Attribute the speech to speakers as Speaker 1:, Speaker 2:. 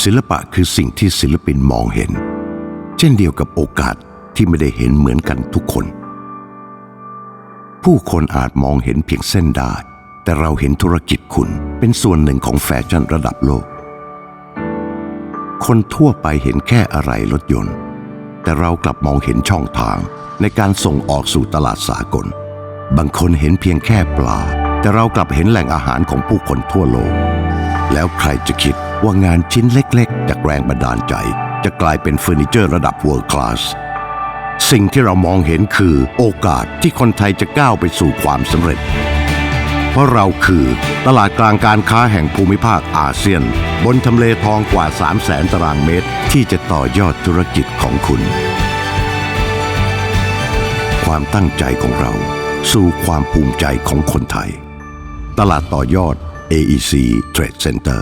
Speaker 1: ศิลปะคือสิ่งที่ศิลปินมองเห็น เช่นเดียวกับโอกาสที่ไม่ได้เห็นเหมือนกันทุกคน ผู้คนอาจมองเห็นเพียงเส้นได้ แต่เราเห็นธุรกิจคุณเป็นส่วนหนึ่งของแฟชั่นระดับโลก คนทั่วไปเห็นแค่อะไรรถยนต์ แต่เรากลับมองเห็นช่องทางในการส่งออกสู่ตลาดสากล บางคนเห็นเพียงแค่ปลา แต่เรากลับเห็นแหล่งอาหารของผู้คนทั่วโลก แล้วใครจะคิด ว่างานชิ้นเล็กๆ จากแรงบันดาลใจ จะกลายเป็นเฟอร์นิเจอร์ระดับ world class สิ่งที่เรามองเห็นคือโอกาสที่คนไทยจะก้าวไปสู่ความสำเร็จ เพราะเราคือตลาดกลางการค้าแห่งภูมิภาคอาเซียน บนทำเลทองกว่า 3 0 0แสนตารางเมตร ที่จะต่อยอดธุรกิจของคุณ ความตั้งใจของเราสู่ความภูมิใจของคนไทย ตลาดต่อยอด AEC Trade Center